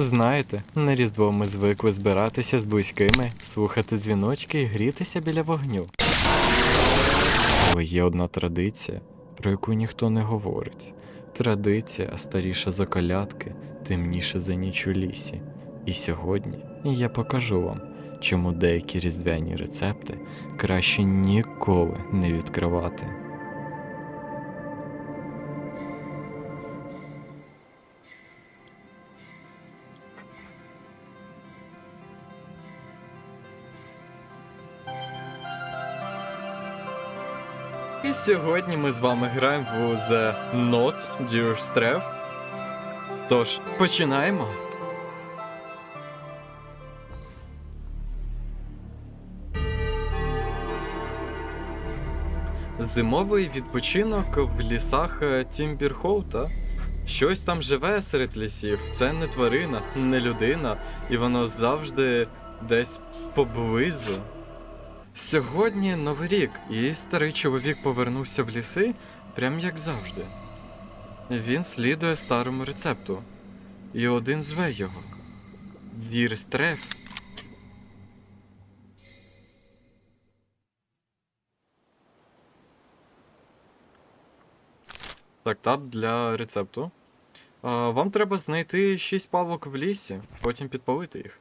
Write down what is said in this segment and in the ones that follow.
Знаєте, на Різдво ми звикли збиратися з близькими, слухати дзвіночки і грітися біля вогню. Але є одна традиція, про яку ніхто не говорить. Традиція старіша за колядки, темніша за ніч у лісі. І сьогодні я покажу вам, чому деякі різдвяні рецепти краще ніколи не відкривати. І сьогодні ми з вами граємо в The Not Dear Stref. Тож, починаємо. Зимовий відпочинок в лісах Тімбірхоута. Щось там живе серед лісів. Це не тварина, не людина, і воно завжди десь поблизу. Сьогодні Новий рік, і старий чоловік повернувся в ліси, прям як завжди. Він слідує старому рецепту. І один зве його. Вір стреф. Так, таб для рецепту. А, вам треба знайти 6 павок в лісі, потім підпалити їх.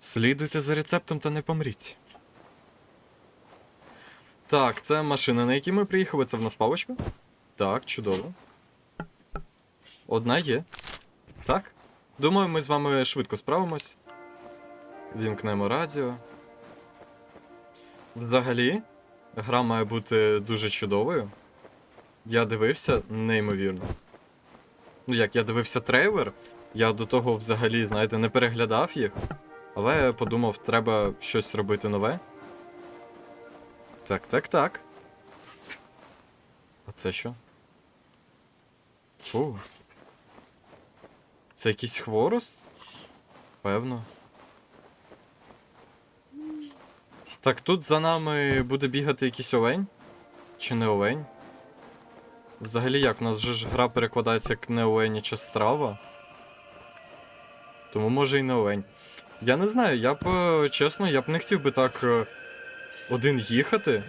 Слідуйте за рецептом та не помріть. Так, це машина, на якій ми приїхали. Це в нас паличка? Так, чудово. Одна є. Так. Думаю, ми з вами швидко справимось. Вімкнемо радіо. Взагалі, гра має бути дуже чудовою. Я дивився неймовірно. Ну як, я дивився трейлер, я до того взагалі, знаєте, не переглядав їх. Але я подумав, треба щось робити нове. Так, так, так. А це що? Фу. Це якийсь хворост? Певно. Так, тут за нами буде бігати якийсь олень? Чи не олень? Взагалі як? У нас же ж гра перекладається як не оленяча страва. Тому може і не олень. Я не знаю, я б, е, чесно, я б не хотів би так е, один їхати.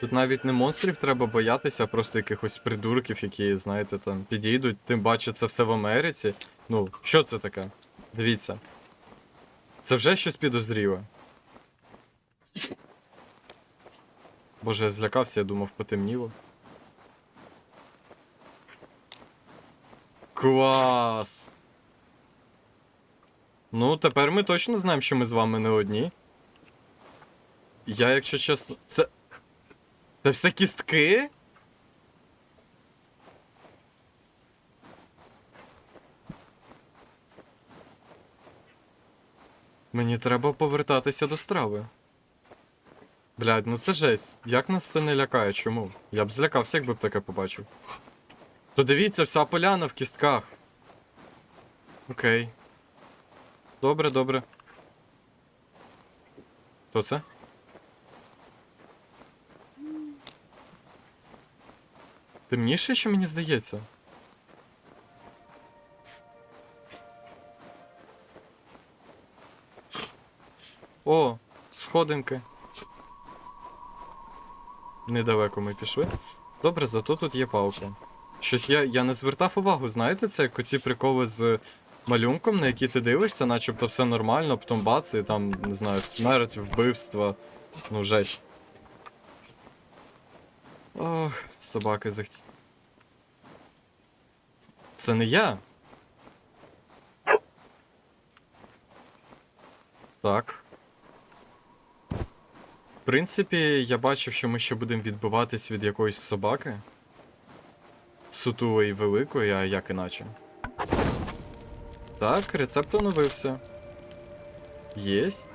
Тут навіть не монстрів треба боятися, а просто якихось придурків, які, знаєте, там підійдуть, тим паче це все в Америці. Ну, що це таке? Дивіться. Це вже щось підозріле. Боже, я злякався, я думав, потемніло. Клас! Ну, тепер ми точно знаємо, що ми з вами не одні. Я, якщо чесно. Це. Це все кістки? Мені треба повертатися до страви. Блядь, ну це жесть. Як нас це не лякає? Чому? Я б злякався, якби б таке побачив. То дивіться, вся поляна в кістках. Окей. Добре, добре. Хто це? Темніше, що мені здається? О, сходинки. Недалеко ми пішли. Добре, зато тут є палка. Щось я, я не звертав увагу, знаєте, це як оці приколи з малюнком, на які ти дивишся, начебто все нормально, потім бац, і там, не знаю, смерть, вбивство. Ну, жесть. Ох, собаки захці. Це не я. Так. В принципі, я бачив, що ми ще будемо відбиватись від якоїсь собаки. Сутулої великої, а як іначе. Так, рецепт оновився. Єсть.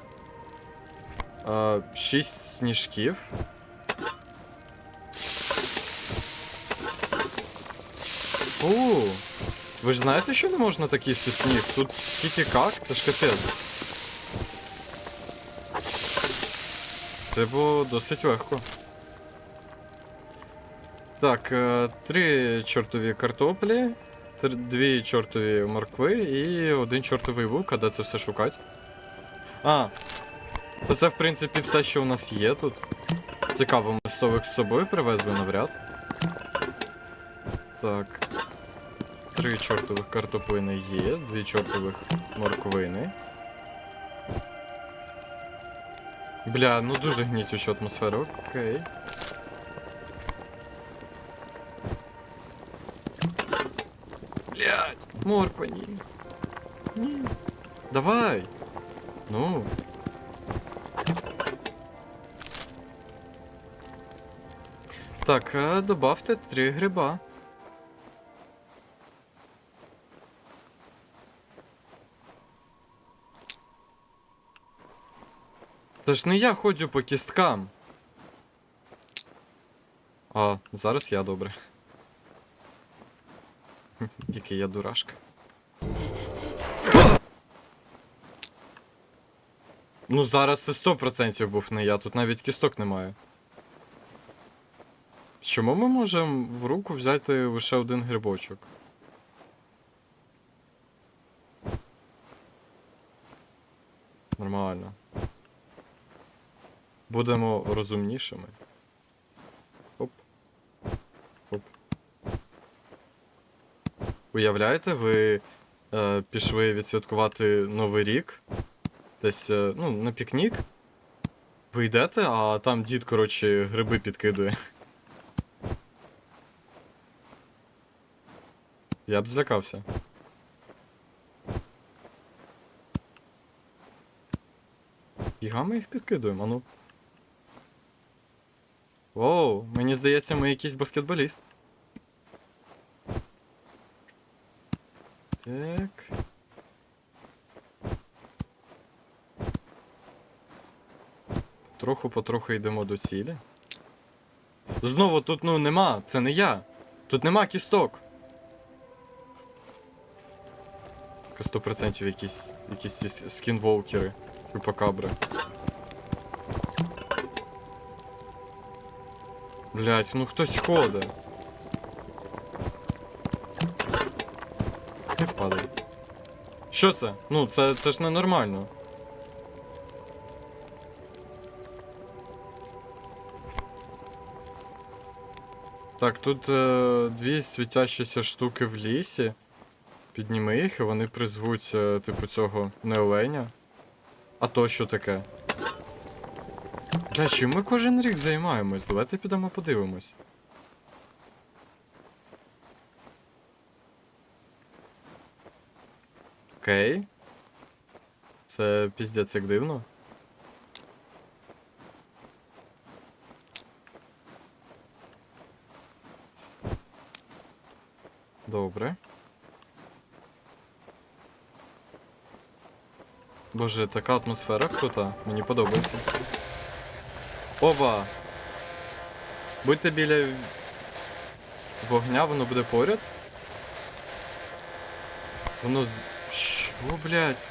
Шість сніжків. О, ви ж знаєте, що не можна так їсти сніг? Тут стільки как, це ж капець. Це було досить легко. Так, е, три чортові картоплі. дві чортові моркви і один чортовий лук, а де це все шукати? А. То це, в принципі, все, що у нас є тут. Цікаво, ми стовик з собою привезли навряд. Так. Три чортових картоплини є, дві чортових морквини. Бля, ну дуже гнітюча атмосфера, окей. Блять, морква, ні. Ні. Давай. Ну. Так, добавте три гриба. Це ж не я ходжу по кісткам. А, зараз я добре. Який я дурашка. Ну зараз це 100% був не я, тут навіть кісток немає. Чому ми можемо в руку взяти лише один грибочок? Нормально. Будемо розумнішими. Оп. Оп. Уявляєте, ви е, пішли відсвяткувати Новий рік. Десь, е, ну, на пікнік. Ви йдете, а там дід, коротше, гриби підкидує. Я б злякався. Фіга ми їх підкидуємо, а ну. Воу, мені здається, ми якийсь баскетболіст. Так. Троху потроху йдемо до цілі. Знову тут ну нема, це не я. Тут нема кісток. 100% якісь, якісь ці скінволкери, чупакабри. Блять, ну хтось ходить. Не падай. Що це? Ну, це, це ж ненормально. Так, тут е, дві світящіся штуки в лісі. Підніми їх, і вони призвуть, е, типу, цього не оленя. А то що таке? Бля, чим ми кожен рік займаємось? Давайте підемо подивимось. Окей. Це піздець як дивно. Добре. Боже, така атмосфера крута. Мені подобається. Оба! Будьте біля вогня, воно буде поряд. Воно з. Що, блядь?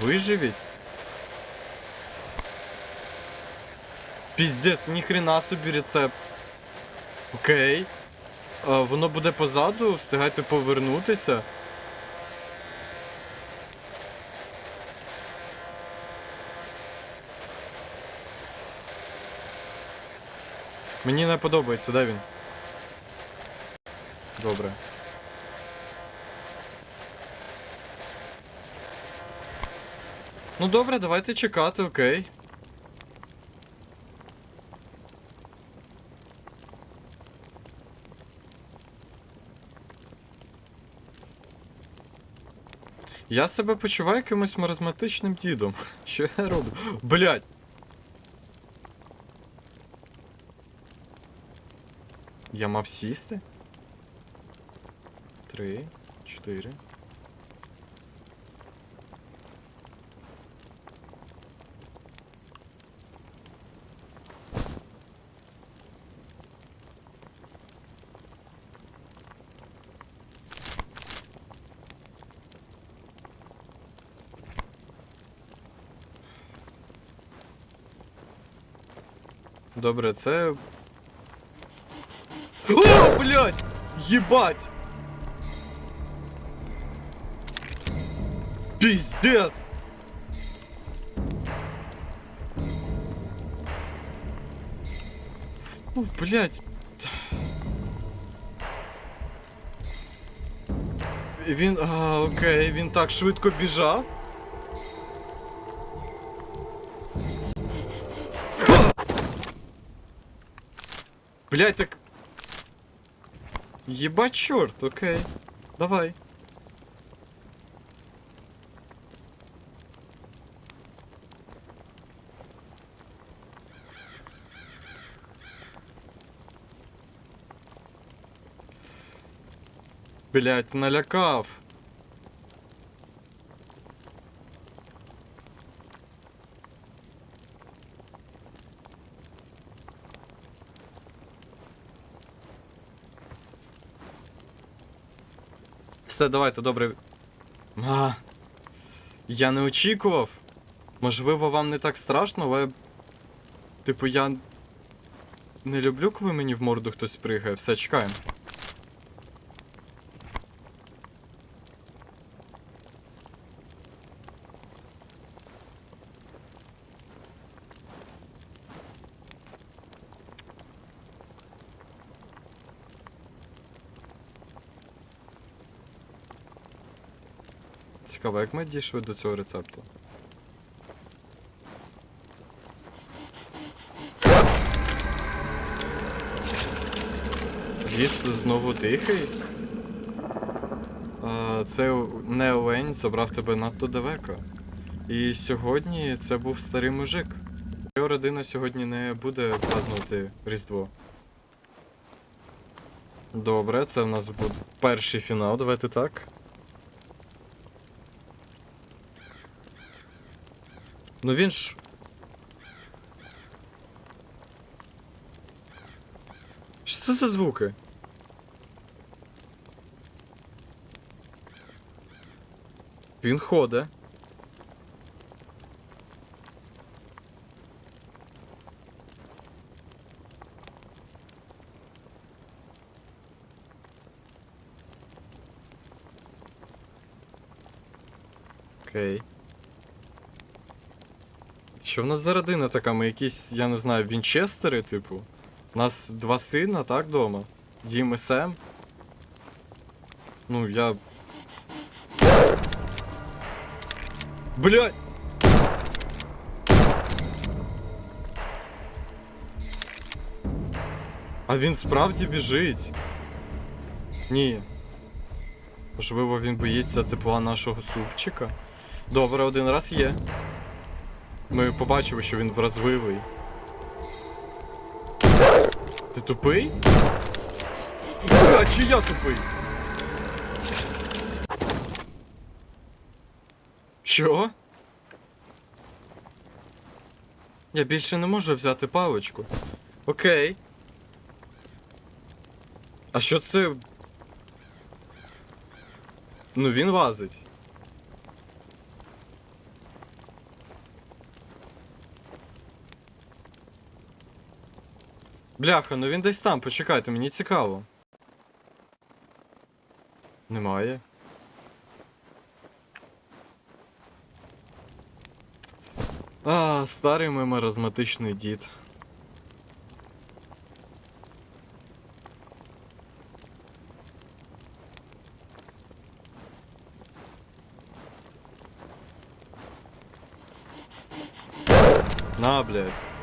Виживіть? Піздець, ніхрена собі рецепт. Окей. А, воно буде позаду, встигайте повернутися. Мені не подобається, де він? Добре. Ну добре, давайте чекати, окей. Я себе почуваю якимось маразматичним дідом. Що я роблю? Блять! Я мав сісти? Три, чотири. Добре, це. О, блядь! Єбать! Піздец! Ух, блядь. Він. А, окей, він так швидко біжав. Блять, так. Ебать черт, окей. Давай. Блять, налякав. Все, давайте, добре. А, я не очікував. Можливо, вам не так страшно, але. Типу, я. Не люблю, коли мені в морду хтось пригає. Все, чекаємо. Цікаво, як ми дійшли до цього рецепту? Ліс знову? А, це не Олень забрав тебе надто далеко. І сьогодні це був старий мужик. Його родина сьогодні не буде празднувати Різдво. Добре, це в нас буде перший фінал, давайте так. Ну він ж. Що це за звуки? Він ходить. Окей. Що в нас за родина така? Ми якісь, я не знаю, вінчестери, типу. У нас два сина, так, дома? Дім і Сем. Ну, я. Блядь! А він справді біжить. Ні. Можливо, він боїться тепла нашого супчика. Добре, один раз є. Ми побачили, що він вразливий. Ти тупий? Бля, чи я тупий? Що? Я більше не можу взяти паличку. Окей. А що це? Ну він лазить. Бляха, ну він десь там, почекайте, мені цікаво. Немає. А, старий мій маразматичний дід. На, блядь.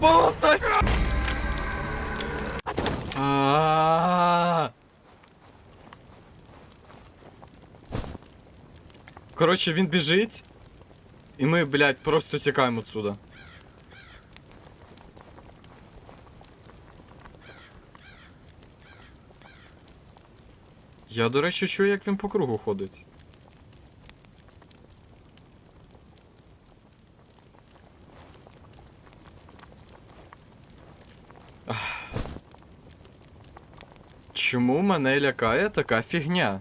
А! Не полоцай! А. Коротше, він біжить. І ми, блядь, просто тікаємо отсюда. Я, до речі, чую, як він по кругу ходить. Чому мене лякає така фігня?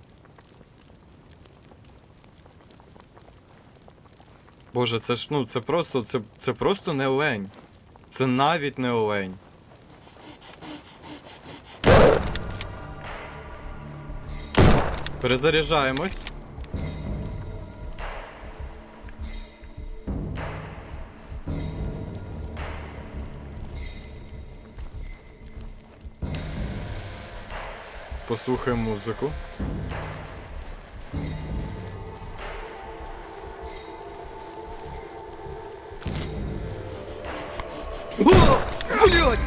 Боже, це ж ну це просто це, це просто не олень. Це навіть не олень. Перезаряджаємось. Послухаємо музику. О, блядь!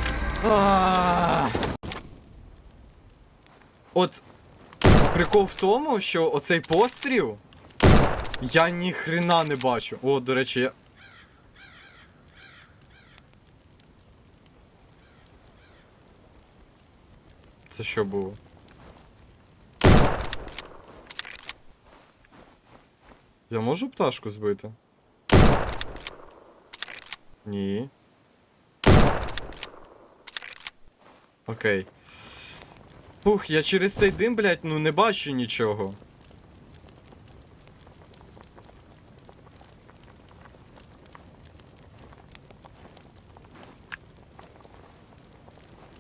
А! От прикол в тому, що оцей постріл я ні хрена не бачу. О, до речі, я. Це що було? Я можу пташку збити? Ні. Окей. Ух, я через цей дим, блядь, ну не бачу нічого.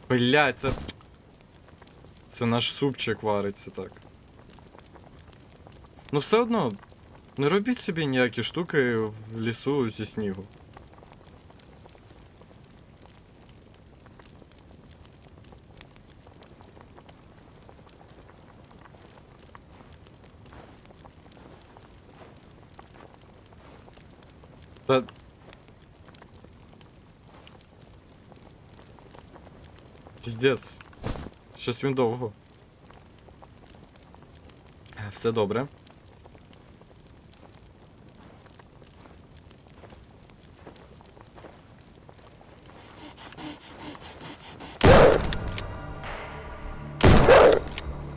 Блядь, це. Це наш супчик вариться так. Ну все одно, не робіть собі ніякі штуки в лісу зі снігу. Та... Піздець. Щось він довго. Е, Все добре.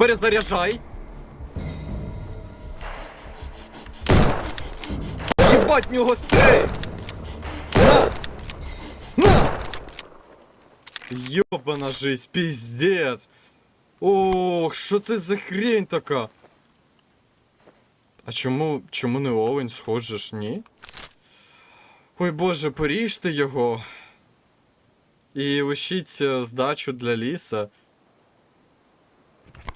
Перезаряджай! Єбать нього стрей! На! На! Ёбана жизнь, пиздец! Ох, що це за хрень така? А чому, чому не Оуен схожеш, ні? Ой боже, поріжте його. І лишіть е, здачу для ліса.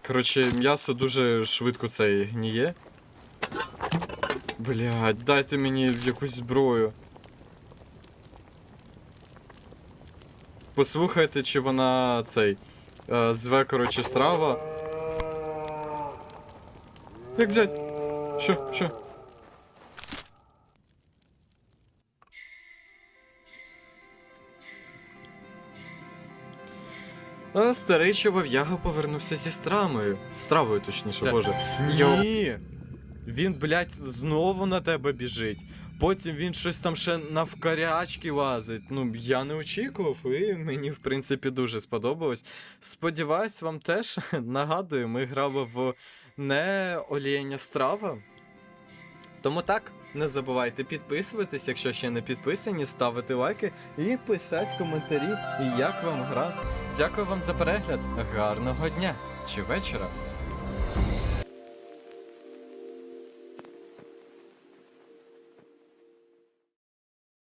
Коротше, м'ясо дуже швидко цей гніє. Блядь, дайте мені якусь зброю. Послухайте, чи вона цей. е, зве, коротше, страва. Як взять? Що? Що? А старий чолов'яга повернувся зі страмою. Стравою, точніше, Це- боже. Йо. Ні. Він, блядь, знову на тебе біжить. Потім він щось там ще навкарячки лазить. Ну, я не очікував, і мені, в принципі, дуже сподобалось. Сподіваюсь, вам теж нагадую, ми грали в не олійня страва. Тому так, не забувайте підписуватись, якщо ще не підписані, ставити лайки і писати коментарі, як вам гра. Дякую вам за перегляд. Гарного дня чи вечора.